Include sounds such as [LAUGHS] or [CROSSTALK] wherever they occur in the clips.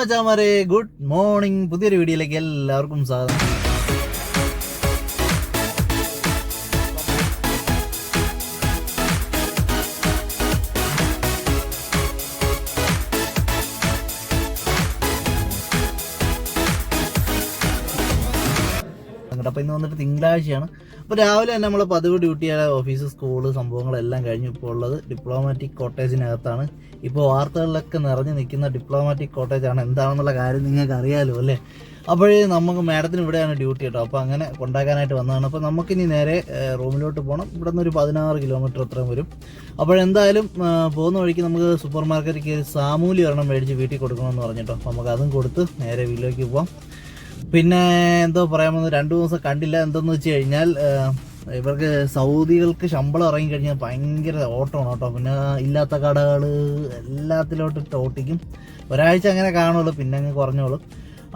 മച്ചാമാരെ good morning പുതിയൊരു വീഡിയോയിലേക്ക് എല്ലാവർക്കും സ്വാഗതം അപ്പോൾ ഇന്ന് വന്നിട്ട് തിങ്കളാഴ്ചയാണ്. അപ്പോൾ രാവിലെ തന്നെ നമ്മൾ പതിവ് ഡ്യൂട്ടിയായ ഓഫീസ് സ്കൂൾ സംഭവങ്ങളെല്ലാം കഴിഞ്ഞു ഇപ്പോൾ ഉള്ളത് ഡിപ്ലോമാറ്റിക് കോട്ടേജിനകത്താണ് ഇപ്പോൾ വാർത്തകളിലൊക്കെ നിറഞ്ഞു നിൽക്കുന്ന ഡിപ്ലോമാറ്റിക് കോട്ടേജാണ് എന്താണെന്നുള്ള കാര്യം നിങ്ങൾക്ക് അറിയാലോ അല്ലേ? അപ്പോഴേ നമുക്ക് മാഡത്തിന് ഇവിടെയാണ് ഡ്യൂട്ടി കേട്ടോ. അപ്പോൾ അങ്ങനെ കൊണ്ടാക്കാനായിട്ട് വന്നതാണ്. അപ്പോൾ നമുക്കിനി നേരെ റൂമിലോട്ട് പോകണം ഇവിടെ നിന്ന് ഒരു പതിനാറ് കിലോമീറ്റർ അത്രയും വരും. അപ്പോഴെന്തായാലും പോകുന്ന വഴിക്ക് നമുക്ക് സൂപ്പർ മാർക്കറ്റിൽ സാമൂലി ഒരെണ്ണം മേടിച്ച് വീട്ടിൽ കൊടുക്കണമെന്ന് പറഞ്ഞിട്ടോ. അപ്പോൾ നമുക്ക് അതും കൊടുത്ത് നേരെ വീട്ടിലേക്ക് പോവാം. പിന്നെ എന്തോ പറയാമെന്ന് രണ്ടു ദിവസം കണ്ടില്ല എന്തെന്ന് വെച്ച് കഴിഞ്ഞാൽ ഇവർക്ക് സൗദികൾക്ക് ശമ്പളം ഇറങ്ങി കഴിഞ്ഞാൽ ഭയങ്കര ഓട്ടമാണ് കേട്ടോ. പിന്നെ ഇല്ലാത്ത കടകൾ എല്ലാത്തിലോട്ട് ഓട്ടിക്കും ഒരാഴ്ച അങ്ങനെ കാണുള്ളൂ പിന്നെ അങ്ങ് കുറഞ്ഞോളൂ.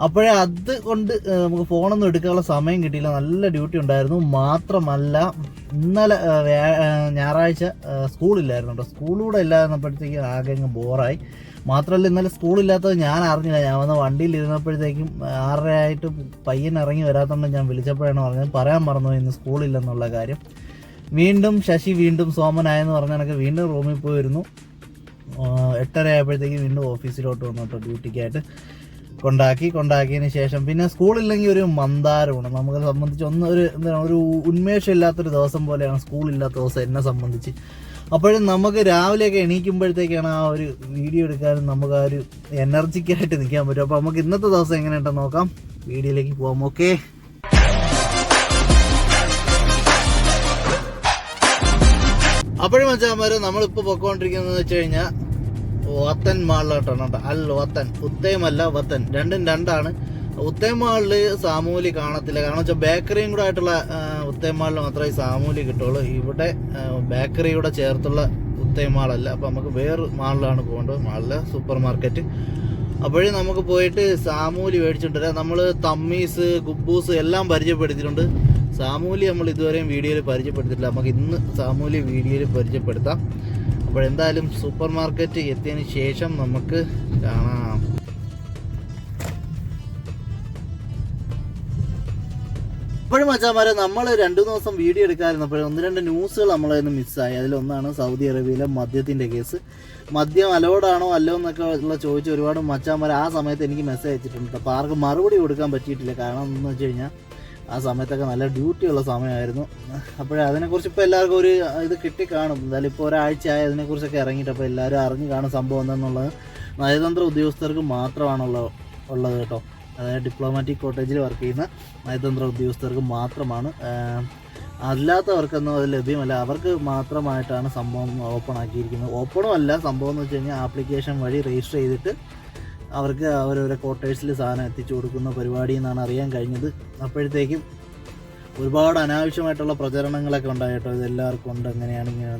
അപ്പോഴേ അത് കൊണ്ട് നമുക്ക് ഫോണൊന്നും എടുക്കാനുള്ള സമയം കിട്ടിയില്ല. നല്ല ഡ്യൂട്ടി ഉണ്ടായിരുന്നു. മാത്രമല്ല ഇന്നലെ ഞായറാഴ്ച സ്കൂളില്ലായിരുന്നു കേട്ടോ. സ്കൂളിലൂടെ ഇല്ലായിരുന്നപ്പോഴത്തേക്ക് ആകെ അങ്ങ് ബോറായി മാത്രമല്ല ഇന്നലെ സ്കൂളില്ലാത്തത് ഞാൻ അറിഞ്ഞില്ല. ഞാൻ വന്ന വണ്ടിയിൽ ഇരുന്നപ്പോഴത്തേക്കും ആറര ആയിട്ട് പയ്യൻ ഇറങ്ങി വരാത്തതുകൊണ്ട് ഞാൻ വിളിച്ചപ്പോഴാണ് പറഞ്ഞത്. പറയാൻ മറന്നു ഇന്ന് സ്കൂളില്ലെന്നുള്ള കാര്യം. വീണ്ടും ശശി വീണ്ടും സോമനായെന്ന് പറഞ്ഞ കണക്ക് വീണ്ടും റൂമിൽ പോയിരുന്നു. എട്ടര ആയപ്പോഴത്തേക്കും വീണ്ടും ഓഫീസിലോട്ട് വന്നു കേട്ടോ ഡ്യൂട്ടിക്കായിട്ട് കൊണ്ടാക്കി കൊണ്ടാക്കിയതിന് ശേഷം. പിന്നെ സ്കൂളില്ലെങ്കിൽ ഒരു മന്ദാരമാണ്. നമുക്ക് സംബന്ധിച്ച് ഒന്ന് ഒരു എന്താണ് ഒരു ഉന്മേഷം ഇല്ലാത്തൊരു ദിവസം പോലെയാണ് സ്കൂളില്ലാത്ത ദിവസം എന്നെ സംബന്ധിച്ച്. അപ്പോഴും നമുക്ക് രാവിലെയൊക്കെ എണീക്കുമ്പോഴത്തേക്കാണ് ആ ഒരു വീഡിയോ എടുക്കാനും നമുക്ക് ആ ഒരു എനർജിക്കായിട്ട് നിൽക്കാൻ പറ്റും. അപ്പോൾ നമുക്ക് ഇന്നത്തെ ദിവസം എങ്ങനെയുണ്ടെന്ന് നോക്കാം. വീഡിയോയിലേക്ക് പോകാം ഓക്കെ? അപ്പോഴും വെച്ചാൽ നമ്മളിപ്പോൾ പൊക്കോണ്ടിരിക്കുന്നത് വെച്ച് കഴിഞ്ഞാൽ വത്തൻ മാളിലോട്ടാണ് കേട്ടോ. അൽ വത്തൻ. ഉത്തയമല്ല വത്തൻ. രണ്ടും രണ്ടാണ്. ഉത്തയം മാളിൽ സാമൂലി കാണത്തില്ല. കാരണം വെച്ചാൽ ബേക്കറിയും കൂടെ ആയിട്ടുള്ള ഉത്തേമാളിൽ മാത്രമേ സാമൂലി കിട്ടുള്ളൂ. ഇവിടെ ബേക്കറിയുടെ ചേർത്തുള്ള ഉത്തേമാളല്ല. അപ്പം നമുക്ക് വേറെ മാളിലാണ് പോകേണ്ടത്. മാളിലെ സൂപ്പർ മാർക്കറ്റ്. അപ്പോഴും നമുക്ക് പോയിട്ട് സാമൂലി മേടിച്ചിട്ട് നമ്മൾ തമ്മീസ് ഗുബൂസ് എല്ലാം പരിചയപ്പെടുത്തിയിട്ടുണ്ട്. സാമൂലി നമ്മൾ ഇതുവരെയും വീഡിയോയിൽ പരിചയപ്പെടുത്തിയിട്ടില്ല. നമുക്ക് ഇന്ന് സാമൂലി വീഡിയോയിൽ പരിചയപ്പെടുത്താം. അപ്പോഴെന്തായാലും സൂപ്പർ മാർക്കറ്റ് എത്തിയതിന് ശേഷം നമുക്ക് കാണാം. ഇപ്പോഴും മച്ചാമാരെ നമ്മൾ രണ്ടു ദിവസം വീഡിയോ എടുക്കാതിരുന്നപ്പോഴും ഒന്ന് രണ്ട് ന്യൂസുകൾ നമ്മളതിന് മിസ്സായി അതിലൊന്നാണ് സൗദി അറേബ്യയിലെ മദ്യത്തിന്റെ കേസ്. മദ്യം അലോഡാണോ അല്ലോ എന്നൊക്കെ ഉള്ള ചോദിച്ച് ഒരുപാട് മച്ചാമാർ ആ സമയത്ത് എനിക്ക് മെസ്സേജ് അയച്ചിട്ടുണ്ട്. അപ്പോൾ ആർക്കും മറുപടി കൊടുക്കാൻ പറ്റിയിട്ടില്ല. കാരണം എന്ന് വെച്ച് കഴിഞ്ഞാൽ ആ സമയത്തൊക്കെ നല്ല ഡ്യൂട്ടിയുള്ള സമയമായിരുന്നു. അപ്പോഴേ അതിനെക്കുറിച്ച് ഇപ്പോൾ എല്ലാവർക്കും ഒരു ഇത് കിട്ടി കാണും എന്തായാലും ഇപ്പോൾ ഒരാഴ്ചയായി അതിനെക്കുറിച്ചൊക്കെ ഇറങ്ങിയിട്ട് അപ്പോൾ എല്ലാവരും അറിഞ്ഞു കാണും സംഭവം എന്താണെന്നുള്ളത് നയതന്ത്ര ഉദ്യോഗസ്ഥർക്ക് മാത്രമാണുള്ള ഉള്ളത് കേട്ടോ. അതായത് ഡിപ്ലോമാറ്റിക് കോട്ടേജിൽ വർക്ക് ചെയ്യുന്ന നയതന്ത്ര ഉദ്യോഗസ്ഥർക്ക് മാത്രമാണ് അല്ലാത്തവർക്കൊന്നും അത് ലഭ്യമല്ല. അവർക്ക് മാത്രമായിട്ടാണ് സംഭവം ഓപ്പൺ ആക്കിയിരിക്കുന്നത്. ഓപ്പണും അല്ല സംഭവം എന്ന് വെച്ച് കഴിഞ്ഞാൽ ആപ്ലിക്കേഷൻ വഴി രജിസ്റ്റർ ചെയ്തിട്ട് അവർക്ക് അവരവരെ ക്വാർട്ടേഴ്സിൽ സാധനം എത്തിച്ചു കൊടുക്കുന്ന പരിപാടി എന്നാണ് അറിയാൻ കഴിഞ്ഞത്. അപ്പോഴത്തേക്കും ഒരുപാട് അനാവശ്യമായിട്ടുള്ള പ്രചരണങ്ങളൊക്കെ ഉണ്ടായിട്ടോ ഇതെല്ലാവർക്കും ഉണ്ട് എങ്ങനെയാണ് ഇങ്ങനെ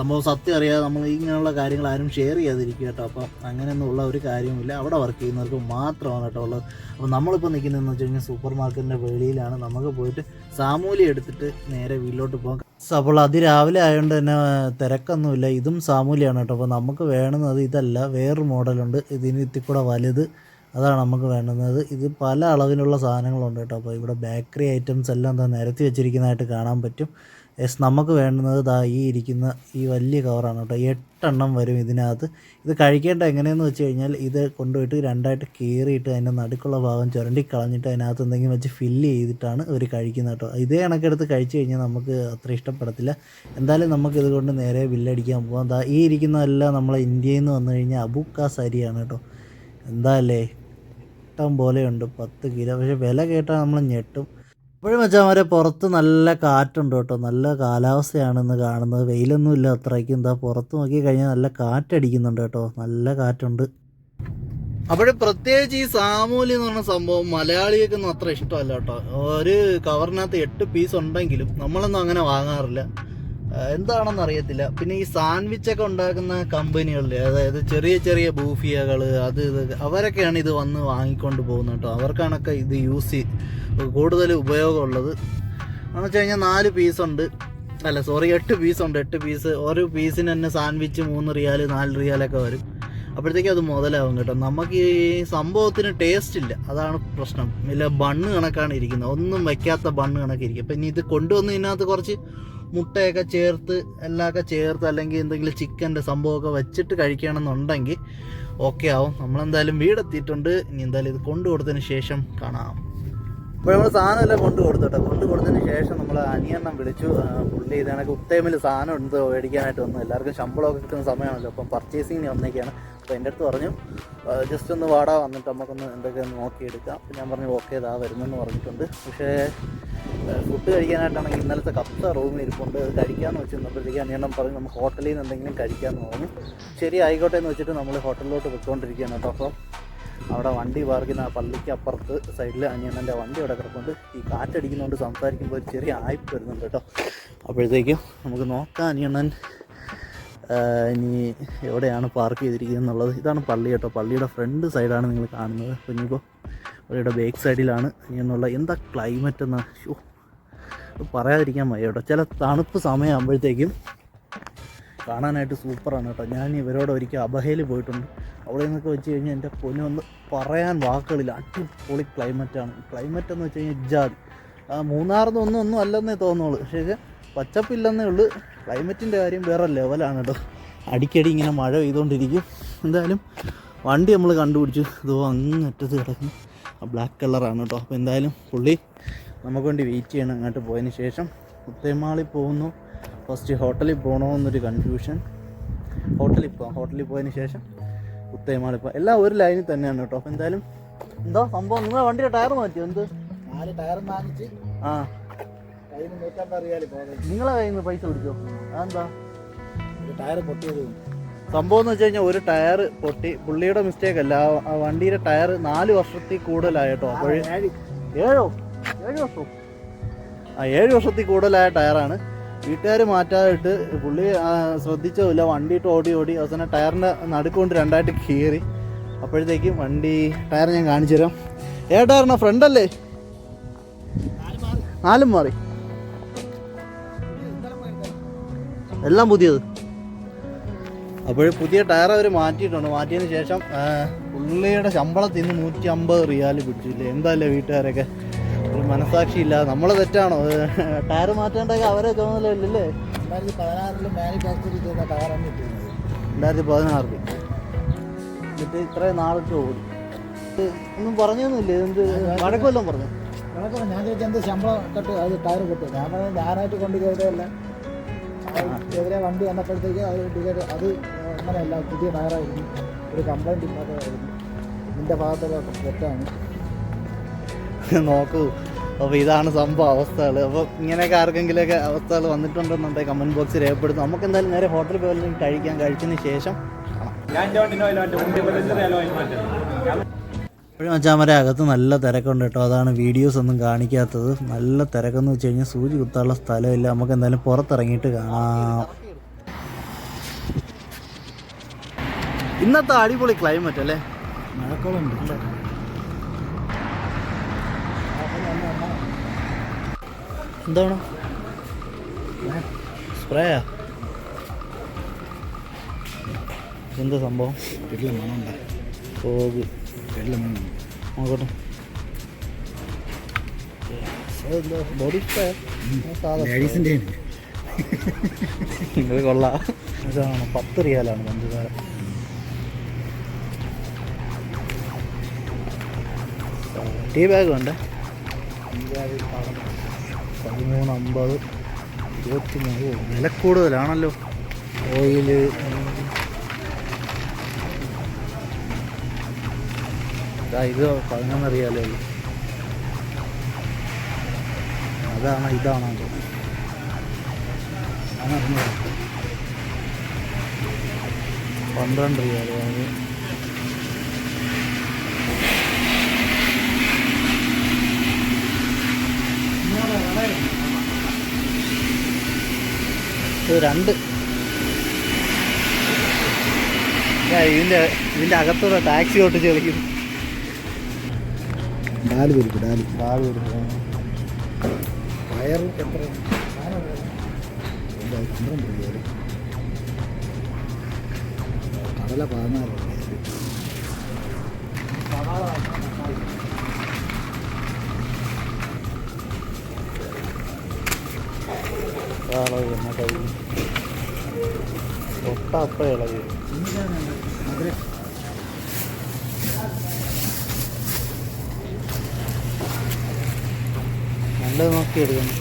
സംഭവം സത്യം അറിയാതെ നമ്മൾ ഇങ്ങനെയുള്ള കാര്യങ്ങൾ ആരും ഷെയർ ചെയ്യാതിരിക്കുക കേട്ടോ. അപ്പം അങ്ങനെയൊന്നുള്ള ഒരു കാര്യവുമില്ല. അവിടെ വർക്ക് ചെയ്യുന്നവർക്ക് മാത്രമാണ് കേട്ടോ ഉള്ളത്. അപ്പോൾ നമ്മളിപ്പോൾ നിൽക്കുന്നതെന്ന് വെച്ച് കഴിഞ്ഞാൽ സൂപ്പർ മാർക്കറ്റിന്റെ വെളിയിലാണ്. നമുക്ക് പോയിട്ട് സാമൂലി എടുത്തിട്ട് നേരെ വീട്ടിലോട്ട് പോകാം. അപ്പോൾ അതിരാവിലെ ആയതുകൊണ്ട് തന്നെ തിരക്കൊന്നുമില്ല. ഇതും സാമൂലിയാണ് കേട്ടോ. അപ്പോൾ നമുക്ക് വേണ്ടുന്നത് ഇതല്ല. വേറൊരു മോഡലുണ്ട്. ഇതിന് ഇത്തിരി കൂടെ വലുത്. അതാണ് നമുക്ക് വേണ്ടുന്നത്. ഇത് പല അളവിലുള്ള സാധനങ്ങളുണ്ട് കേട്ടോ. അപ്പോൾ ഇവിടെ ബേക്കറി ഐറ്റംസ് എല്ലാം എന്താ നിരത്തി വെച്ചിരിക്കുന്നതായിട്ട് കാണാൻ പറ്റും. യെസ് നമുക്ക് വേണ്ടുന്നത് ദാ ഈ ഇരിക്കുന്ന ഈ വലിയ കവറാണ് കേട്ടോ. എട്ടെണ്ണം വരും ഇതിനകത്ത്. ഇത് കഴിക്കേണ്ട എങ്ങനെയെന്ന് വെച്ച് കഴിഞ്ഞാൽ ഇത് കൊണ്ടുപോയിട്ട് രണ്ടായിട്ട് കീറിയിട്ട് അതിന്റെ നടുക്കുള്ള ഭാഗം ചുരണ്ടി കളഞ്ഞിട്ട് അതിനകത്ത് എന്തെങ്കിലും വെച്ച് ഫില്ല് ചെയ്തിട്ടാണ് ഇവർ കഴിക്കുന്നത് കേട്ടോ. ഇതേ കണക്കെടുത്ത് കഴിച്ചു കഴിഞ്ഞാൽ നമുക്ക് അത്ര ഇഷ്ടപ്പെടത്തില്ല. എന്തായാലും നമുക്ക് ഇതുകൊണ്ട് നേരെ ബില്ലടിക്കാൻ പോകാം ദാ ഈ ഇരിക്കുന്നതെല്ലാം നമ്മളെ ഇന്ത്യയിൽ നിന്ന് വന്നു കഴിഞ്ഞാൽ അബുക്കാസ് അരിയാണ് കേട്ടോ. എന്താല്ലേ ഇഷ്ടം പോലെയുണ്ട് പത്ത് കിലോ. പക്ഷേ വില കേട്ടാൽ നമ്മൾ ഞെട്ടും. ഇപ്പോഴും വെച്ചാൽ പുറത്ത് നല്ല കാറ്റുണ്ട് കേട്ടോ. നല്ല കാലാവസ്ഥയാണെന്ന് കാണുന്നത്. വെയിലൊന്നും ഇല്ല അത്രയ്ക്കും. എന്താ പുറത്ത് നോക്കി കഴിഞ്ഞാൽ നല്ല കാറ്റടിക്കുന്നുണ്ട് കേട്ടോ. നല്ല കാറ്റുണ്ട്. അപ്പോഴും പ്രത്യേകിച്ച് ഈ സാമൂലി എന്ന് പറഞ്ഞ സംഭവം മലയാളികൾക്കൊന്നും അത്ര ഇഷ്ടമല്ല കേട്ടോ. ഒരു കവറിനകത്ത് എട്ട് പീസ് ഉണ്ടെങ്കിലും നമ്മളൊന്നും അങ്ങനെ വാങ്ങാറില്ല. എന്താണെന്ന് അറിയത്തില്ല. പിന്നെ ഈ സാൻഡ്വിച്ച് ഒക്കെ ഉണ്ടാക്കുന്ന കമ്പനികളിൽ അതായത് ചെറിയ ചെറിയ ബൂഫിയകൾ അത് ഇത് അവരൊക്കെയാണ് ഇത് വന്ന് വാങ്ങിക്കൊണ്ട് പോകുന്നത് കേട്ടോ. അവർക്കാണൊക്കെ ഇത് യൂസ് കൂടുതൽ ഉപയോഗമുള്ളത്. എന്ന് വെച്ച് കഴിഞ്ഞാൽ നാല് പീസുണ്ട് അല്ല സോറി എട്ട് പീസുണ്ട് എട്ട് പീസ് ഓരോ പീസിന് തന്നെ സാൻഡ്വിച്ച് മൂന്ന് റിയാൽ നാല് റിയാലൊക്കെ വരും. അപ്പോഴത്തേക്കും അത് മുതലാവും കേട്ടോ. നമുക്ക് ഈ സംഭവത്തിന് ടേസ്റ്റ് ഇല്ല. അതാണ് പ്രശ്നം. ഇല്ല ബണ്ണ് കണക്കാണ് ഇരിക്കുന്നത്. ഒന്നും വയ്ക്കാത്ത ബണ്ണ് കണക്കിരിക്കും അപ്പം ഇനി ഇത് കൊണ്ടുവന്ന് ഇതിനകത്ത് കുറച്ച് മുട്ടയൊക്കെ ചേർത്ത് എല്ലാമൊക്കെ ചേർത്ത് അല്ലെങ്കിൽ എന്തെങ്കിലും ചിക്കന്റെ സംഭവമൊക്കെ വെച്ചിട്ട് കഴിക്കണമെന്നുണ്ടെങ്കിൽ ഓക്കെ ആവും. നമ്മളെന്തായാലും വീടെത്തിയിട്ടുണ്ട്. ഇനി എന്തായാലും ഇത് കൊണ്ടു കൊടുത്തതിന് ശേഷം കാണാം. അപ്പോൾ നമ്മൾ സാധനമെല്ലാം കൊണ്ട് കൊടുത്തോട്ടെ കൊണ്ട് കൊടുത്തതിന് ശേഷം നമ്മൾ അനിയണ്ണം വിളിച്ചു. പുള്ളി ഇതാണെങ്കിൽ ഉത്തേമിൽ സാധനം ഉണ്ട് മേടിക്കാനായിട്ട് വന്നു. എല്ലാവർക്കും ശമ്പളമൊക്കെ കിട്ടുന്ന സമയമാണല്ലോ. അപ്പം പർച്ചേസിങ്ങിന് വന്നേക്കാണ്. അപ്പോൾ എന്റെ അടുത്ത് പറഞ്ഞു ജസ്റ്റ് ഒന്ന് വാടാ വന്നിട്ട് നമുക്കൊന്ന് എന്തൊക്കെ നോക്കിയെടുക്കാം. അപ്പോൾ ഞാൻ പറഞ്ഞു ഓക്കെ ഇതാ വരുന്നെന്ന് പറഞ്ഞിട്ടുണ്ട്. പക്ഷേ ഫുഡ് കഴിക്കാനായിട്ടാണെങ്കിൽ ഇന്നലത്തെ കപ്പ റൂമിൽ ഇരിപ്പുണ്ട്. അത് കഴിക്കാമെന്ന് വെച്ച് നിന്നപ്പോഴത്തേക്ക് അനിയണ്ണം പറഞ്ഞു നമുക്ക് ഹോട്ടലിൽ നിന്ന് എന്തെങ്കിലും കഴിക്കാമെന്ന് പറഞ്ഞു. ശരി ആയിക്കോട്ടെ എന്ന് വെച്ചിട്ട് നമ്മൾ ഹോട്ടലിലോട്ട് പോയിക്കൊണ്ടിരിക്കുകയാണ് കേട്ടോ. അപ്പം അവിടെ വണ്ടി പാർക്കുന്ന പള്ളിക്ക് അപ്പുറത്ത് സൈഡിൽ അനിയണ്ണന്റെ വണ്ടി അവിടെ കിടപ്പുണ്ട്. ഈ കാറ്റടിക്കുന്നതുകൊണ്ട് സംസാരിക്കുമ്പോൾ ഒരു ചെറിയ ആയ്പ് വരുന്നുണ്ട് കേട്ടോ. അപ്പോഴത്തേക്കും നമുക്ക് നോക്കാം അനിയണ്ണൻ ഇനി എവിടെയാണ് പാർക്ക് ചെയ്തിരിക്കുന്നത് എന്നുള്ളത്. ഇതാണ് പള്ളി കേട്ടോ. പള്ളിയുടെ ഫ്രണ്ട് സൈഡാണ് നിങ്ങൾ കാണുന്നത്. ഇനിയിപ്പോൾ പള്ളിയുടെ ബാക്ക് സൈഡിലാണ് അനിയെന്നുള്ള എന്താ ക്ലൈമറ്റ് എന്നാ. പറയാതിരിക്കാൻ വയ്യ കേട്ടോ. ചില തണുപ്പ് സമയമാകുമ്പോഴത്തേക്കും കാണാനായിട്ട് സൂപ്പറാണ് കേട്ടോ. ഞാൻ ഇവരോട് ഒരിക്കൽ അബഹയിൽ പോയിട്ടുണ്ട്. അവിടെ നിന്നൊക്കെ വെച്ച് കഴിഞ്ഞാൽ എന്റെ പൊന്നൊന്ന് പറയാൻ വാക്കുകളില്ല. അടിപൊളി ക്ലൈമറ്റാണ് ക്ലൈമറ്റ് എന്ന് വെച്ച് കഴിഞ്ഞാൽ ആ മൂന്നാറിന്ന് ഒന്നും ഒന്നും അല്ലെന്നേ തോന്നുള്ളൂ പക്ഷേ പച്ചപ്പില്ലെന്നേ ഉള്ളൂ. ക്ലൈമറ്റിന്റെ കാര്യം വേറെ ലെവലാണ് കേട്ടോ. അടിക്കടി ഇങ്ങനെ മഴ പെയ്തുകൊണ്ടിരിക്കും. എന്തായാലും വണ്ടി നമ്മൾ കണ്ടുപിടിച്ചു. ഇതോ അങ്ങറ്റത്ത് കിടക്കുന്നു. ആ ബ്ലാക്ക് കളറാണ് കേട്ടോ. അപ്പോൾ എന്തായാലും പുള്ളി നമുക്ക് വേണ്ടി വെയിറ്റ് ചെയ്യണം. അങ്ങോട്ട് പോയതിന് ശേഷം ഉത്തേമാളി പോകുന്നു. ഫസ്റ്റ് ഹോട്ടലിൽ പോകണോ എന്നൊരു കൺഫ്യൂഷൻ ഹോട്ടലിൽ പോകാം ഹോട്ടലിൽ പോയതിന് ശേഷം കുത്തൈമാളിൽ പോകാം എല്ലാം ഒരു ലൈനിൽ തന്നെയാണ് കേട്ടോ. അപ്പോൾ എന്തായാലും എന്തോ സംഭവം. നിങ്ങളെ വണ്ടിയുടെ ടയർ മാറ്റി എന്ത്? നാല് ടയർ വാങ്ങിച്ച് ആ. നിങ്ങളെ കയ്യിൽ നിന്ന് പൈസ പിടിച്ചോ? അതെന്താ? ടയർ പൊട്ടിയത്. സംഭവം എന്ന് വെച്ച് കഴിഞ്ഞാൽ ഒരു ടയർ പൊട്ടി. പുള്ളിയുടെ മിസ്റ്റേക്ക് അല്ല. ആ- വണ്ടിയുടെ ടയർ നാല് വർഷത്തിൽ കൂടുതലായിട്ടോ അപ്പോഴേ അപ്പോൾ ഏഴോ? ഏഴ് വർഷം. ആ ഏഴ് വർഷത്തിൽ കൂടുതലായ ടയറാണ്. വീട്ടുകാർ മാറ്റാതിട്ട് പുള്ളി ശ്രദ്ധിച്ചില്ല വണ്ടി വണ്ടിയിട്ട് ഓടി ഓടി അവസാനം ടയറിന്റെ നടുക്കൊണ്ട് രണ്ടായിട്ട് കീറി. അപ്പോഴത്തേക്കും വണ്ടി ടയർ ഞാൻ കാണിച്ചു തരാം. ഏ ടയറിന ഫ്രണ്ട് അല്ലേ? നാലും മാറി. എല്ലാം പുതിയത്. അപ്പോൾ പുതിയ ടയർ അവർ മാറ്റിയിട്ടുണ്ട്. മാറ്റിയതിന് ശേഷം പുള്ളിയുടെ ശമ്പളത്തിൽ നിന്ന് നൂറ്റി അമ്പത് റിയാൽ പിടിച്ചില്ലേ എന്താല്ലേ വീട്ടുകാരൊക്കെ? മനസാക്ഷി ഇല്ല നമ്മളെ തെറ്റാണോ? ടയർ മാറ്റേണ്ടതൊക്കെ അവരെ ചുമതലയില്ലല്ലേ രണ്ടായിരത്തി പതിനാറിൽ മാനുഫാക്ചർ ചെയ്ത ടയറാണ് രണ്ടായിരത്തി പതിനാറിൽ എന്നിട്ട് ഇത്രയും നാളൊക്കെ ഓടി. ഒന്നും പറഞ്ഞൊന്നുമില്ല? എന്ത് വഴക്കുമല്ലോ പറഞ്ഞു? കണക്കാണ് ഞാൻ ചോദിച്ചാൽ എന്ത് ശമ്പളം കട്ട് അത് ടയർ പൊട്ടും ഞാൻ പറഞ്ഞത് ഞാനായിട്ട് കൊണ്ട് കയറിയതല്ല എതിരെ വണ്ടി വന്നപ്പോഴത്തേക്ക് അത് ഡിലേ അത് അങ്ങനെയല്ല പുതിയ ടയറായിരുന്നു. ഒരു കംപ്ലൈന്റ് ഇല്ലാത്തതായിരുന്നു. ഇതിന്റെ ഭാഗത്തുള്ള തെറ്റാണ്. നോക്കൂ. അപ്പോൾ ഇതാണ് സംഭവം അവസ്ഥകൾ അപ്പോൾ ഇങ്ങനെയൊക്കെ ആർക്കെങ്കിലുമൊക്കെ അവസ്ഥകൾ വന്നിട്ടുണ്ടെന്നുണ്ടെങ്കിൽ കമന്റ് ബോക്സിൽ രേഖപ്പെടുത്തും. നമുക്ക് എന്തായാലും നേരെ ഹോട്ടലിൽ പോയി കഴിക്കാൻ കഴിച്ചതിന് ശേഷം ഇപ്പോഴും മച്ചാമരെ അകത്ത് നല്ല തിരക്കുണ്ട് കേട്ടോ. അതാണ് വീഡിയോസ് ഒന്നും കാണിക്കാത്തത്. നല്ല തിരക്കെന്ന് വെച്ച് കഴിഞ്ഞാൽ സൂചി കുത്താനുള്ള സ്ഥലമില്ല. നമുക്ക് എന്തായാലും പുറത്തിറങ്ങിയിട്ട് കാണാം. ഇന്നത്തെ അടിപൊളി ക്ലൈമറ്റ് അല്ലേ? മഴക്കോളുണ്ട്. എന്താണ്? സ്പ്രേയാ? എന്താ സംഭവം? വീട്ടിലെ മണമുണ്ട് ഫോഗ് വീട്ടിലെ മണം നോക്കട്ടെ. ബോഡി ലേഡീസിന്റെ ഇത് കൊള്ളാം. ഇതാണ് പത്ത് റിയാലാണ് പഞ്ചസാര. ടീ ബാഗ് വേണ്ടേ? പതിമൂന്ന് അമ്പത് ഇരുപത്തി മൂന്ന് വില കൂടുതലാണല്ലോ ഓയിൽ. ഇതാ ഇത് പതിനൊന്നറിയാലോ ഉള്ളൂ അതാണ് ഇതാണോ ആണ്? പന്ത്രണ്ട് റിയാൽ. ഇത് രണ്ട്. ഇതിന്റെ ഇതിന്റെ അകത്തൂടെ ടാക്സി ഓട്ടിച്ച് കളിക്കുന്നു ഡാൽ വരും ഡാൽ. ഡാൽ എത്ര? പന്ത്രണ്ട് രൂപ. കടല പതിനാല് രൂപ. സവാള എന്ന കൈ തൊട്ട അപ്പം ഇളകി വരും. ഇനിയാണ് മധുരം നല്ലത് നോക്കി എടുക്കണം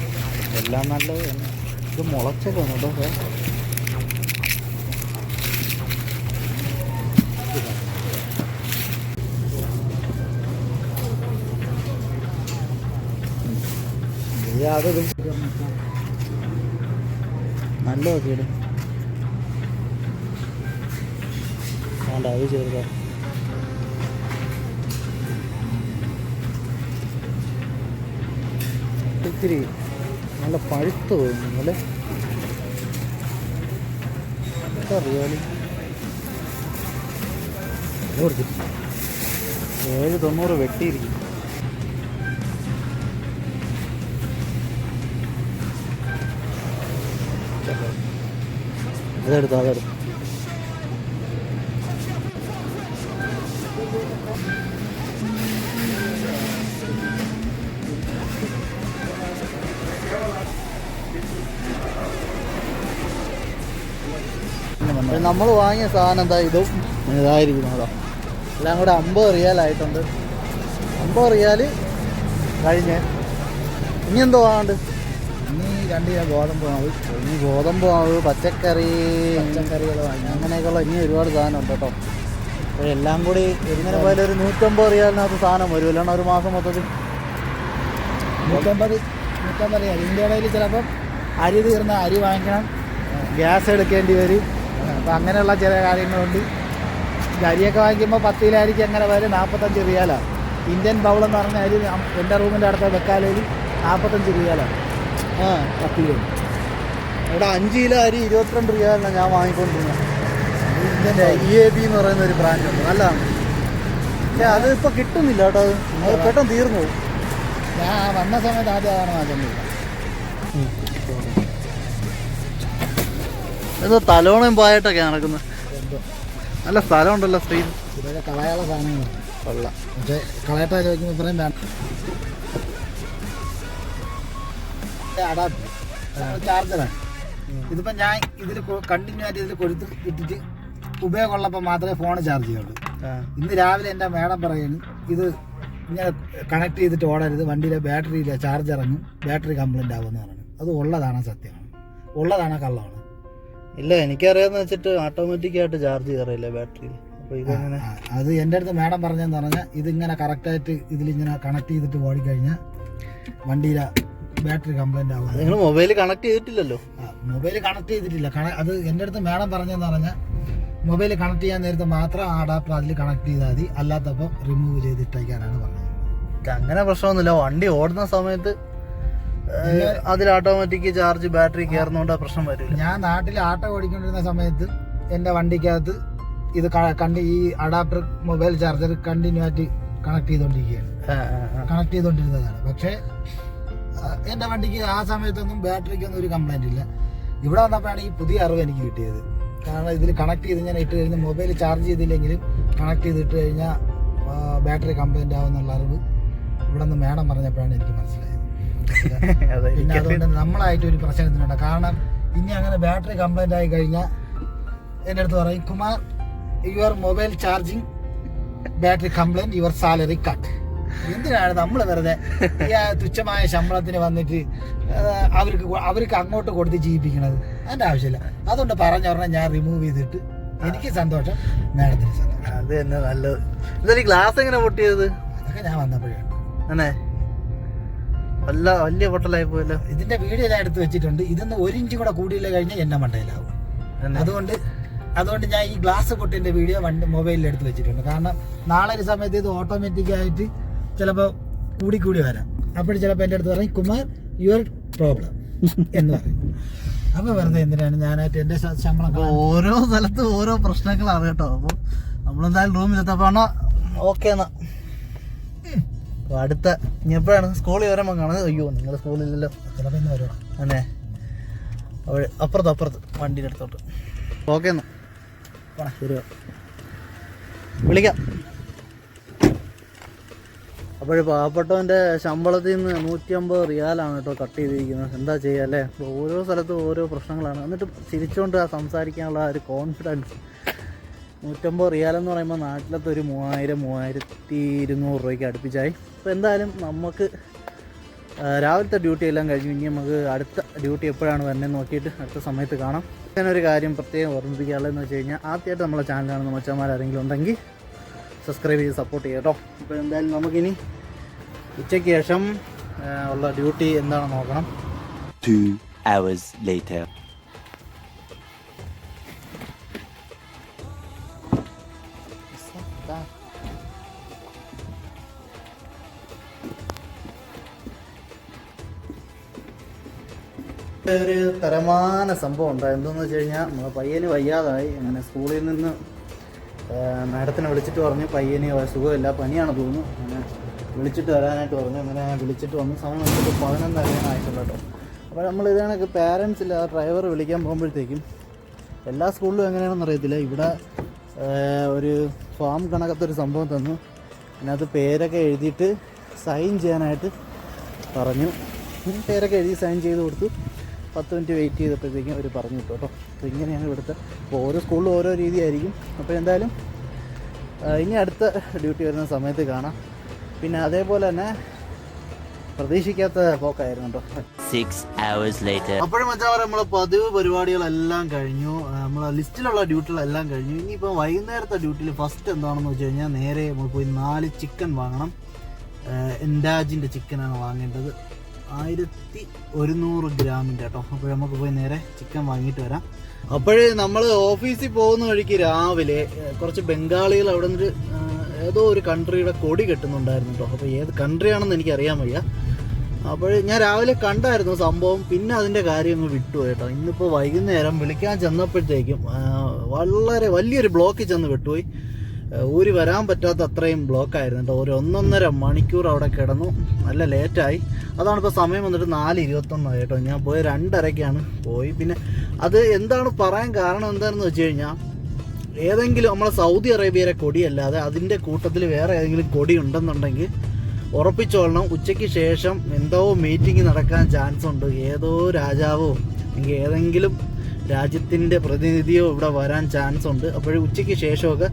എല്ലാം നല്ലത് തന്നെ ഇത് മുളച്ചൊക്കെ കേട്ടോ സാർ അത് നല്ല നോക്കി ഇടും വേണ്ട അത് ചേർക്കാം ഇത്തിരി നല്ല പഴുത്ത് തോന്നുന്നു അല്ലേ? അറിയാലോ ഏഴ് തൊണ്ണൂറ് വെട്ടിയിരിക്കും അതെടുത്തു അതെടുത്തു. നമ്മൾ വാങ്ങിയ സാധനം എന്താ ഇതും? ഇതായിരിക്കുന്നു അതാ. എല്ലാം കൂടെ അമ്പത് റിയാലായിട്ടുണ്ട് അമ്പത് റിയാൽ കഴിഞ്ഞ്. ഇനി എന്തോ വാങ്ങണ്ട്? രണ്ട് കിലോ ഗോതമ്പ് മാവ്. ഇനി ഗോതമ്പ് മാവ് പച്ചക്കറി പച്ചക്കറികൾ വാങ്ങി. അങ്ങനെയൊക്കെയുള്ള ഇനി ഒരുപാട് സാധനം ഉണ്ട് കേട്ടോ. അപ്പോൾ എല്ലാം കൂടി എങ്ങനെ പോയാലും ഒരു നൂറ്റമ്പത് റിയാലിനകത്ത് സാധനം വരും. അല്ലാണ്ട് ഒരു മാസം മൊത്തത്തിൽ നൂറ്റമ്പത് നൂറ്റമ്പത് ഇതിന്റെ ഇടയിൽ ചിലപ്പം അരി തീർന്ന അരി വാങ്ങിക്കണം. ഗ്യാസ് എടുക്കേണ്ടി വരും. അപ്പം അങ്ങനെയുള്ള ചില കാര്യങ്ങളുണ്ട്. അരിയൊക്കെ വാങ്ങിക്കുമ്പോൾ പത്ത് കിലോ അരിക്ക് എങ്ങനെ വരും നാൽപ്പത്തഞ്ച് റിയാലാണ് ഇന്ത്യൻ ബൗൾ എന്ന് പറഞ്ഞ അരി എന്റെ റൂമിന്റെ അടുത്ത വെക്കാലയിൽ നാൽപ്പത്തഞ്ച് റിയാലാണ് ആ പത്ത് കിലോ. ഇവിടെ അഞ്ച് കിലോ അരി ഇരുപത്തിരണ്ട് രൂപയാണ് ഞാൻ വാങ്ങിക്കൊണ്ടിരുന്നത് ഇ എ ബി എന്ന് പറയുന്ന ഒരു ബ്രാൻഡ് ഉണ്ട്. നല്ലതാണ്. പക്ഷേ അത് ഇപ്പോൾ കിട്ടുന്നില്ല കേട്ടോ. അത് പെട്ടെന്ന് തീർന്നു ഞാൻ വന്ന സമയത്ത് ആദ്യം അതാണ് വാങ്ങിച്ചത് ഇത് തലോണയും പോയിട്ടൊക്കെ നടക്കുന്നത് നല്ല സ്ഥലമുണ്ടല്ലോ സ്ത്രീ ഇതൊക്കെ കളയാനുള്ള സാധനങ്ങളാണ്. കൊള്ളാം. പക്ഷേ കളയട്ടാ ചോദിക്കുമ്പോൾ പറയും അഡാപ്റ്റർ ചാർജറാണ് ഇതിപ്പോൾ ഞാൻ ഇതിൽ കണ്ടിന്യൂ ആയിട്ട് ഇതിൽ കൊടുത്ത് ഇട്ടിട്ട് ഉപയോഗമുള്ളപ്പോൾ മാത്രമേ ഫോൺ ചാർജ് ചെയ്യുള്ളൂ. ഇന്ന് രാവിലെ എന്റെ മേഡം പറയുന്നു ഇത് ഇങ്ങനെ കണക്ട് ചെയ്തിട്ട് ഓടരുത്. വണ്ടിയിലെ ബാറ്ററിയിലെ ചാർജ് ഇറങ്ങും ബാറ്ററി കംപ്ലൈന്റ് എന്ന് പറഞ്ഞു അത് ഉള്ളതാണ് സത്യമാണ് ഉള്ളതാണ് കള്ളമാണ്. ഇല്ല എനിക്കറിയാന്ന് വെച്ചിട്ട് ഓട്ടോമാറ്റിക് ആയിട്ട് ചാർജ് കയറില്ല ബാറ്ററി അത് എന്റെ അടുത്ത് മേഡം പറഞ്ഞതെന്ന് പറഞ്ഞാൽ ഇതിങ്ങനെ കറക്റ്റായിട്ട് ഇതിലിങ്ങനെ കണക്ട് ചെയ്തിട്ട് ഓടിക്കഴിഞ്ഞാൽ വണ്ടിയിലെ ബാറ്ററി കംപ്ലൈന്റ് ആവാൻ നിങ്ങൾ മൊബൈൽ കണക്ട് ചെയ്തിട്ടില്ലല്ലോ. മൊബൈൽ കണക്ട് ചെയ്തിട്ടില്ല. അത് എന്റെ അടുത്ത് മേഡം പറഞ്ഞതെന്ന് പറഞ്ഞാൽ മൊബൈൽ കണക്ട് ചെയ്യാൻ നേരത്തെ മാത്രം ആ അഡാപ്റ്റർ അതിൽ കണക്ട് ചെയ്താൽ മതി. അല്ലാത്തപ്പോൾ റിമൂവ് ചെയ്തിട്ടേക്കാനാണ് പറഞ്ഞത്. അങ്ങനെ പ്രശ്നമൊന്നുമില്ല. വണ്ടി ഓടുന്ന സമയത്ത് അതിൽ ഓട്ടോമാറ്റിക് ചാർജ് ബാറ്ററി കയറുന്നോണ്ട് പ്രശ്നം വരില്ല ഞാൻ നാട്ടിൽ ആട്ടോ ഓടിക്കൊണ്ടിരുന്ന സമയത്ത് എന്റെ വണ്ടിക്കകത്ത് ഇത് കണ്ട് ഈ അഡാപ്റ്റർ മൊബൈൽ ചാർജർ കണ്ടിന്യൂ ആയിട്ട് കണക്ട് ചെയ്തുകൊണ്ടിരിക്കുകയാണ്. കണക്ട് ചെയ്തുകൊണ്ടിരുന്നതാണ് പക്ഷേ എന്റെ വണ്ടിക്ക് ആ സമയത്തൊന്നും ബാറ്ററിക്കൊന്നും ഒരു കംപ്ലൈന്റ് ഇല്ല. ഇവിടെ വന്നപ്പോഴാണ് ഈ പുതിയ അറിവ് എനിക്ക് കിട്ടിയത്. കാരണം ഇതിൽ കണക്ട് ചെയ്ത് ഞാൻ ഇട്ട് കഴിഞ്ഞ് മൊബൈൽ ചാർജ് ചെയ്തില്ലെങ്കിലും കണക്ട് ചെയ്തിട്ട് കഴിഞ്ഞാൽ ബാറ്ററി കംപ്ലൈന്റ് ആവുന്നുള്ള അറിവ് ഇവിടെ നിന്ന് മേഡം പറഞ്ഞപ്പോഴാണ് എനിക്ക് മനസ്സിലായത്. [LAUGHS] പിന്നെ അതുകൊണ്ട് നമ്മളായിട്ട് ഒരു പ്രശ്നത്തിനുണ്ട്. കാരണം ഇനി അങ്ങനെ ബാറ്ററി കംപ്ലൈന്റ് ആയി കഴിഞ്ഞാൽ എന്റെ അടുത്ത് പറയും Kumar your mobile charging battery complaint your salary cut എന്തിനാണ് നമ്മൾ വെറുതെ ഈ തുച്ഛമായ ശമ്പളത്തിന് വന്നിട്ട് അവർക്ക് അവർക്ക് അങ്ങോട്ട് കൊടുത്ത് ജീവിപ്പിക്കണത്? അതിന്റെ ആവശ്യമില്ല. അതുകൊണ്ട് പറഞ്ഞ പറഞ്ഞാൽ ഞാൻ റിമൂവ് ചെയ്തിട്ട് എനിക്ക് സന്തോഷം മാഡത്തിന് സന്തോഷം. അത് തന്നെ നല്ലത്. ഇതൊരു ഗ്ലാസ് എങ്ങനെ പൊട്ടിയത്? അതൊക്കെ ഞാൻ വന്നപ്പോഴാണ് അന്നെ വല്ല വലിയ പൊട്ടലായി പോയല്ലോ. ഇതിന്റെ വീഡിയോ ഞാൻ എടുത്ത് വെച്ചിട്ടുണ്ട്. ഇതൊന്ന് ഒരു ഇഞ്ച് കൂടെ കൂടിയില്ല കഴിഞ്ഞാൽ എന്നെ മണ്ടയിലാവും. അതുകൊണ്ട് അതുകൊണ്ട് ഞാൻ ഈ ഗ്ലാസ് പൊട്ടിന്റെ വീഡിയോ വണ്ടി മൊബൈലിൽ എടുത്ത് വെച്ചിട്ടുണ്ട്. കാരണം നാളെ ഒരു സമയത്ത് ഇത് ഓട്ടോമാറ്റിക് ആയിട്ട് ചിലപ്പോൾ കൂടി കൂടി വരാം. അപ്പോൾ ചിലപ്പോൾ എന്റെ അടുത്ത് പറയും കുമാർ യുവർ പ്രോബ്ലം എന്ന് പറയും. അപ്പൊ വെറുതെ എന്തിനാണ് ഞാനായിട്ട് എന്റെ ശമ്പളം ഓരോ സ്ഥലത്തും ഓരോ പ്രശ്നങ്ങളാണ് കേട്ടോ. അപ്പൊ നമ്മളെന്തായാലും റൂമിലെത്തപ്പോ ഓക്കെ എന്നാ. അപ്പൊ അടുത്ത ഇനി എപ്പോഴാണ്? സ്കൂളിൽ വരുമ്പോൾ കാണുന്നത്. അയ്യോ നിങ്ങൾ സ്കൂളിലല്ലോ ചിലപ്പോൾ ഇന്ന് അന്നെ. അവിടെ അപ്പുറത്ത് അപ്പുറത്ത് വണ്ടിയുടെ അടുത്തോട്ട്. ഓക്കെ എന്നാ. ശരി വിളിക്കാം. അപ്പോൾ പാവപ്പെട്ടവന്റെ ശമ്പളത്തിൽ നിന്ന് നൂറ്റി അമ്പത് റിയാലാണ് കേട്ടോ കട്ട് ചെയ്തിരിക്കുന്നത്. എന്താ ചെയ്യുക അല്ലേ? ഓരോ സ്ഥലത്തും ഓരോ പ്രശ്നങ്ങളാണ്. എന്നിട്ട് ചിരിച്ചുകൊണ്ട് ആ സംസാരിക്കാനുള്ള ഒരു കോൺഫിഡൻസ് നൂറ്റമ്പത് റിയാലെന്ന് പറയുമ്പോൾ നാട്ടിലത്തെ ഒരു മൂവായിരം മൂവായിരത്തി ഇരുന്നൂറ് രൂപയ്ക്ക് അടുപ്പിച്ചായി. അപ്പോൾ എന്തായാലും നമുക്ക് രാവിലത്തെ ഡ്യൂട്ടി എല്ലാം കഴിഞ്ഞു ഇനി നമുക്ക് അടുത്ത ഡ്യൂട്ടി എപ്പോഴാണ് വരുന്നത് നോക്കിയിട്ട് അടുത്ത സമയത്ത് കാണാം. ഞാനൊരു കാര്യം പ്രത്യേകം ഓർമ്മിപ്പിക്കാനുള്ളതെന്ന് വെച്ച് കഴിഞ്ഞാൽ ആദ്യമായിട്ട് നമ്മളെ ചാനൽ കാണുന്ന മച്ചന്മാർ ആരെങ്കിലും ഉണ്ടെങ്കിൽ സബ്സ്ക്രൈബ് ചെയ്ത് സപ്പോർട്ട് ചെയ്യാം കേട്ടോ. അപ്പോൾ എന്തായാലും നമുക്കിനി ഉച്ചയ്ക്ക് ശേഷം ഉള്ള ഡ്യൂട്ടി എന്താണെന്ന് നോക്കണം. Two hours later. ഒരു തരമാന സംഭവം ഉണ്ടായി. എന്തെന്ന് വെച്ച് കഴിഞ്ഞാൽ നമ്മുടെ പയ്യന് വയ്യാതായി. അങ്ങനെ സ്കൂളിൽ നിന്ന് മാഡത്തിനെ വിളിച്ചിട്ട് പറഞ്ഞു പയ്യനെ സുഖമില്ല പനിയാണ് തോന്നുന്നു. അങ്ങനെ വിളിച്ചിട്ട് വരാനായിട്ട് പറഞ്ഞു. അങ്ങനെ വിളിച്ചിട്ട് വന്ന് സമയം വെച്ചിട്ട് പതിനൊന്ന് അറിയാനായിട്ടുള്ള കേട്ടോ. അപ്പോൾ നമ്മൾ ഇതാണൊക്കെ പാരൻസ് ഇല്ല ഡ്രൈവർ വിളിക്കാൻ പോകുമ്പോഴത്തേക്കും എല്ലാ സ്കൂളിലും എങ്ങനെയാണെന്ന് അറിയത്തില്ല. ഇവിടെ ഒരു ഫാം കണക്കത്തൊരു സംഭവം തന്നു. അതിനകത്ത് പേരൊക്കെ എഴുതിയിട്ട് സൈൻ ചെയ്യാനായിട്ട് പറഞ്ഞു. പേരൊക്കെ എഴുതി സൈൻ ചെയ്ത് കൊടുത്തു. പത്ത് മിനിറ്റ് വെയിറ്റ് ചെയ്തപ്പോഴത്തേക്കും അവർ പറഞ്ഞു കിട്ടും. കേട്ടോ അപ്പോൾ ഇങ്ങനെയാണ് ഇവിടുത്തെ അപ്പോൾ ഓരോ സ്കൂളിലും ഓരോ രീതിയായിരിക്കും. അപ്പോൾ എന്തായാലും ഇനി അടുത്ത ഡ്യൂട്ടി വരുന്ന സമയത്ത് കാണാം. പിന്നെ അതേപോലെ തന്നെ പ്രതീക്ഷിക്കാത്ത പോക്കായിരുന്നു കേട്ടോ. Six hours later. അപ്പോഴും മച്ചാ നമ്മളെ പതിവ് പരിപാടികളെല്ലാം കഴിഞ്ഞു. നമ്മൾ നമ്മളെ ലിസ്റ്റിലുള്ള ഡ്യൂട്ടികളെല്ലാം കഴിഞ്ഞു. ഇനിയിപ്പോൾ വൈകുന്നേരത്തെ ഡ്യൂട്ടിയിൽ ഫസ്റ്റ് എന്താണെന്ന് വെച്ച് കഴിഞ്ഞാൽ നേരെ നമ്മൾ പോയി നാല് ചിക്കൻ വാങ്ങണം. എൻഡാജിന്റെ ചിക്കനാണ് വാങ്ങേണ്ടത്. ആയിരത്തി ഒരുന്നൂറ് ഗ്രാമിന്റെ കേട്ടോ. അപ്പോൾ നമുക്ക് പോയി നേരെ ചിക്കൻ വാങ്ങിയിട്ട് വരാം. അപ്പോഴേ നമ്മൾ ഓഫീസിൽ പോകുന്ന വഴിക്ക് രാവിലെ കുറച്ച് ബംഗാളികൾ അവിടെ നിന്ന് ഏതോ ഒരു കൺട്രിയുടെ കൊടി കെട്ടുന്നുണ്ടായിരുന്നു കേട്ടോ. അപ്പോൾ ഏത് കൺട്രിയാണെന്ന് എനിക്ക് അറിയാൻ വയ്യ. അപ്പോൾ ഞാൻ രാവിലെ കണ്ടായിരുന്നു സംഭവം പിന്നെ അതിന്റെ കാര്യം വിട്ടു കേട്ടോ. ഇന്നിപ്പോൾ വൈകുന്നേരം വിളിക്കാൻ ചെന്നപ്പോഴത്തേക്കും വളരെ വലിയൊരു ബ്ലോക്കിൽ ചെന്ന് വിട്ടുപോയി ഊരി വരാൻ പറ്റാത്ത അത്രയും ബ്ലോക്കായിരുന്നു കേട്ടോ ഒരു ഒന്നൊന്നര മണിക്കൂർ അവിടെ കിടന്നു. നല്ല ലേറ്റായി അതാണ് ഇപ്പോൾ സമയം വന്നിട്ട് നാല് ഇരുപത്തൊന്നായി കേട്ടോ ഞാൻ പോയി രണ്ടരയ്ക്കാണ് പോയി. പിന്നെ അത് എന്താണ് പറയാൻ കാരണം എന്താണെന്ന് വെച്ച് കഴിഞ്ഞാൽ ഏതെങ്കിലും നമ്മളെ സൗദി അറേബ്യയിലെ കൊടിയല്ലാതെ അതിന്റെ കൂട്ടത്തിൽ വേറെ ഏതെങ്കിലും കൊടി ഉണ്ടെന്നുണ്ടെങ്കിൽ ഉറപ്പിച്ചോളണം ഉച്ചയ്ക്ക് ശേഷം എന്തോ മീറ്റിംഗ് നടക്കാൻ ചാൻസ് ഉണ്ട്. ഏതോ രാജാവോ അല്ലെങ്കിൽ ഏതെങ്കിലും രാജ്യത്തിന്റെ പ്രതിനിധിയോ ഇവിടെ വരാൻ ചാൻസ് ഉണ്ട്. അപ്പോഴും ഉച്ചയ്ക്ക് ശേഷമൊക്കെ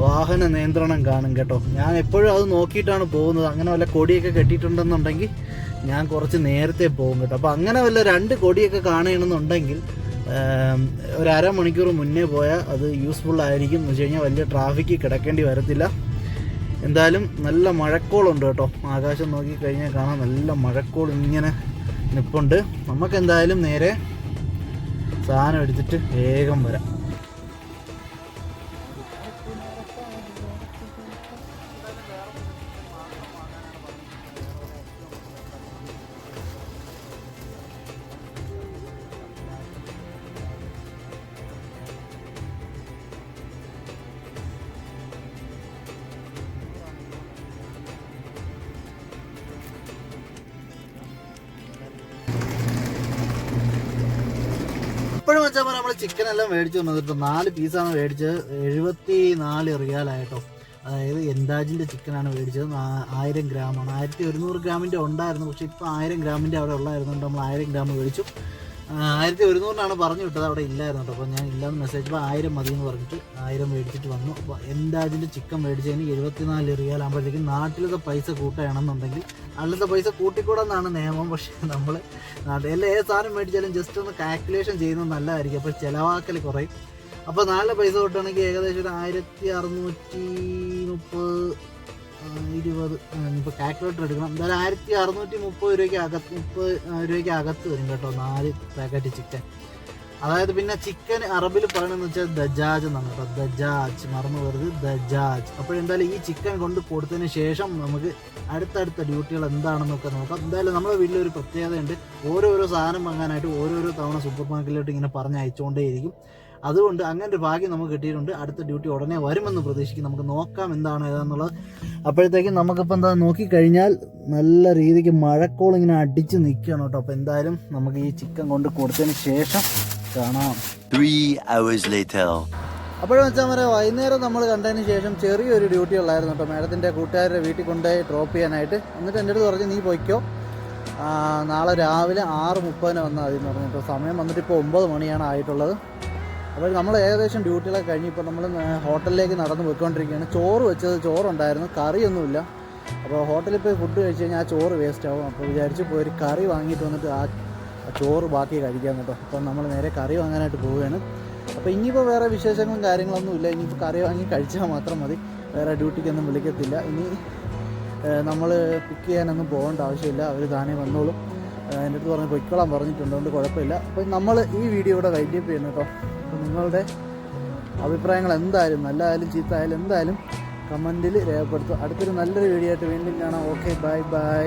വാഹന നിയന്ത്രണം കാണും കേട്ടോ. ഞാൻ എപ്പോഴും അത് നോക്കിയിട്ടാണ് പോകുന്നത്. അങ്ങനെ വല്ല കൊടിയൊക്കെ കെട്ടിയിട്ടുണ്ടെന്നുണ്ടെങ്കിൽ ഞാൻ കുറച്ച് നേരത്തെ പോകും കേട്ടോ. അപ്പോൾ അങ്ങനെ വല്ല രണ്ട് കൊടിയൊക്കെ കാണണമെന്നുണ്ടെങ്കിൽ ഒരു അരമണിക്കൂർ മുന്നേ പോയാൽ അത് യൂസ്ഫുൾ ആയിരിക്കും. എന്ന് വെച്ച് കഴിഞ്ഞാൽ വലിയ ട്രാഫിക്ക് കിടക്കേണ്ടി വരത്തില്ല. എന്തായാലും നല്ല മഴക്കോളുണ്ട് കേട്ടോ. ആകാശം നോക്കി കഴിഞ്ഞാൽ കാണാൻ നല്ല മഴക്കോൾ ഇങ്ങനെ നിപ്പുണ്ട്. നമുക്ക് എന്തായാലും നേരെ സാധനം എടുത്തിട്ട് വേഗം വരാം. വെച്ചാൽ നമ്മൾ ചിക്കൻ എല്ലാം മേടിച്ചു വന്നിട്ട് നാല് പീസാണ് മേടിച്ചത്. എഴുപത്തി നാല് റിയാലായിട്ടോ അതായത് എന്താജിന്റെ ചിക്കനാണ് മേടിച്ചത്. ആയിരം ഗ്രാമാണ് ആയിരത്തി ഒരുന്നൂറ് ഗ്രാമിന്റെ ഉണ്ടായിരുന്നു. പക്ഷേ ഇപ്പോൾ ആയിരം ഗ്രാമിന്റെ അവിടെ ഉള്ളായിരുന്നുകൊണ്ട് നമ്മൾ ആയിരം ഗ്രാം മേടിച്ചു. ആയിരത്തി ഒരുന്നൂറിനാണ് പറഞ്ഞു വിട്ടത്. അവിടെ ഇല്ലായിരുന്നു കേട്ടോ. അപ്പോൾ ഞാൻ ഇല്ലാന്ന് മെസ്സേജ് ഇപ്പോൾ ആയിരം മതി എന്ന് പറഞ്ഞിട്ട് ആയിരം മേടിച്ചിട്ട് വന്നു. അപ്പോൾ എന്താ അതിന്റെ ചിക്കൻ മേടിച്ചതിന് എഴുപത്തിനാല് റിയാൽ ആകുമ്പോഴത്തേക്കും നാട്ടിലത്തെ പൈസ കൂട്ടുകയാണെന്നുണ്ടെങ്കിൽ നാട്ടിലത്തെ പൈസ കൂട്ടിക്കൂടെന്നാണ് നിയമം. പക്ഷേ നമ്മൾ നാട്ടിൽ എല്ലാ ഏത് സാധനം മേടിച്ചാലും ജസ്റ്റ് ഒന്ന് കാൽക്കുലേഷൻ ചെയ്യുന്നത് നല്ലതായിരിക്കും. അപ്പോൾ ചിലവാക്കൽ കുറയും. അപ്പോൾ നാല് പൈസ കൂട്ടുകയാണെങ്കിൽ ഏകദേശം ഒരു ആയിരത്തി അറുന്നൂറ്റി മുപ്പത് ഇരുപത്. ഇപ്പോൾ കാൽക്കുലേറ്റർ എടുക്കണം. എന്തായാലും ആയിരത്തി അറുന്നൂറ്റി മുപ്പത് രൂപയ്ക്ക് അകത്ത് മുപ്പത് രൂപയ്ക്ക് അകത്ത് വരും കേട്ടോ നാല് പാക്കറ്റ് ചിക്കൻ അതായത് പിന്നെ ചിക്കൻ അറബിൽ പറയണമെന്ന് വെച്ചാൽ ദജാജ് എന്നാണ് കേട്ടോ ദജാജ്. മറന്നു പോകരുത് ദജാജ്. അപ്പോഴെന്തായാലും ഈ ചിക്കൻ കൊണ്ട് കൊടുത്തതിന് ശേഷം നമുക്ക് അടുത്തടുത്ത ഡ്യൂട്ടികൾ എന്താണെന്നൊക്കെ നോക്കാം. എന്തായാലും നമ്മുടെ വീട്ടിലൊരു പ്രത്യേകതയുണ്ട്. ഓരോരോ സാധനം വാങ്ങാനായിട്ട് ഓരോരോ തവണ സൂപ്പർ മാർക്കറ്റിലോട്ട് ഇങ്ങനെ പറഞ്ഞ് അയച്ചുകൊണ്ടേയിരിക്കും അതുകൊണ്ട് അങ്ങനെ ഒരു ഭാഗ്യം നമുക്ക് കിട്ടിയിട്ടുണ്ട്. അടുത്ത ഡ്യൂട്ടി ഉടനെ വരുമെന്ന് പ്രതീക്ഷിക്കും നമുക്ക് നോക്കാം എന്താണ് ഏതാന്നുള്ളത്. അപ്പോഴത്തേക്കും നമുക്കിപ്പോൾ എന്താ നോക്കിക്കഴിഞ്ഞാൽ നല്ല രീതിക്ക് മഴക്കോൾ ഇങ്ങനെ അടിച്ച് നിൽക്കുകയാണ് കേട്ടോ. അപ്പോൾ എന്തായാലും നമുക്ക് ഈ ചിക്കൻ കൊണ്ട് കൊടുത്തതിന് ശേഷം കാണാം. Three hours later. അപ്പോഴും വെച്ചാൽ പറയാം വൈകുന്നേരം നമ്മൾ കണ്ടതിന് ശേഷം ചെറിയൊരു ഡ്യൂട്ടി ഉള്ളായിരുന്നു കേട്ടോ. മാഡത്തിന്റെ കൂട്ടുകാരുടെ വീട്ടിൽ കൊണ്ടുപോയി ഡ്രോപ്പ് ചെയ്യാനായിട്ട്. എന്നിട്ട് എന്റെ അടുത്ത് പറഞ്ഞു നീ പൊയ്ക്കോ. നാളെ രാവിലെ ആറ് മുപ്പതിന് വന്നാൽ മതി എന്ന് പറഞ്ഞു കേട്ടോ. സമയം വന്നിട്ട് ഇപ്പോൾ ഒമ്പത് മണിയാണ് ആയിട്ടുള്ളത്. അപ്പോൾ നമ്മൾ ഏകദേശം ഡ്യൂട്ടികളൊക്കെ കഴിഞ്ഞ് ഇപ്പോൾ നമ്മൾ ഹോട്ടലിലേക്ക് നടന്ന് പോയിക്കൊണ്ടിരിക്കുകയാണ്. ചോറ് വെച്ചത് ചോറുണ്ടായിരുന്നു കറിയൊന്നുമില്ല. അപ്പോൾ ഹോട്ടലിൽ പോയി ഫുഡ് കഴിച്ച് കഴിഞ്ഞാൽ ആ ചോറ് വേസ്റ്റ് ആവും. അപ്പോൾ വിചാരിച്ച് പോയി ഒരു കറി വാങ്ങിയിട്ട് വന്നിട്ട് ആ ചോറ് ബാക്കി കഴിക്കാൻ കേട്ടോ. അപ്പോൾ നമ്മൾ നേരെ കറി വാങ്ങാനായിട്ട് പോവുകയാണ്. അപ്പോൾ ഇനിയിപ്പോൾ വേറെ വിശേഷങ്ങളും കാര്യങ്ങളൊന്നും ഇല്ല. ഇനിയിപ്പോൾ കറി വാങ്ങി കഴിച്ചാൽ മാത്രം മതി. വേറെ ഡ്യൂട്ടിക്കൊന്നും വിളിക്കത്തില്ല. ഇനി നമ്മൾ പിക്ക് ചെയ്യാനൊന്നും പോകേണ്ട ആവശ്യമില്ല. അവർ താനേ വന്നോളും. എന്റെ അടുത്ത് പറഞ്ഞ് പൊയ്ക്കോളാൻ പറഞ്ഞിട്ടുണ്ട്. കുഴപ്പമില്ല. അപ്പോൾ നമ്മൾ ഈ വീഡിയോ ഇവിടെ വൈൻഡപ്പ് ചെയ്യുന്നു കേട്ടോ. അപ്പോൾ നിങ്ങളുടെ അഭിപ്രായങ്ങൾ എന്തായാലും നല്ലതായാലും ചീത്തയായാലും എന്തായാലും കമന്റിൽ രേഖപ്പെടുത്തും അടുത്തൊരു നല്ലൊരു വീഡിയോ ആയിട്ട് വീണ്ടും കാണാം. Okay bye bye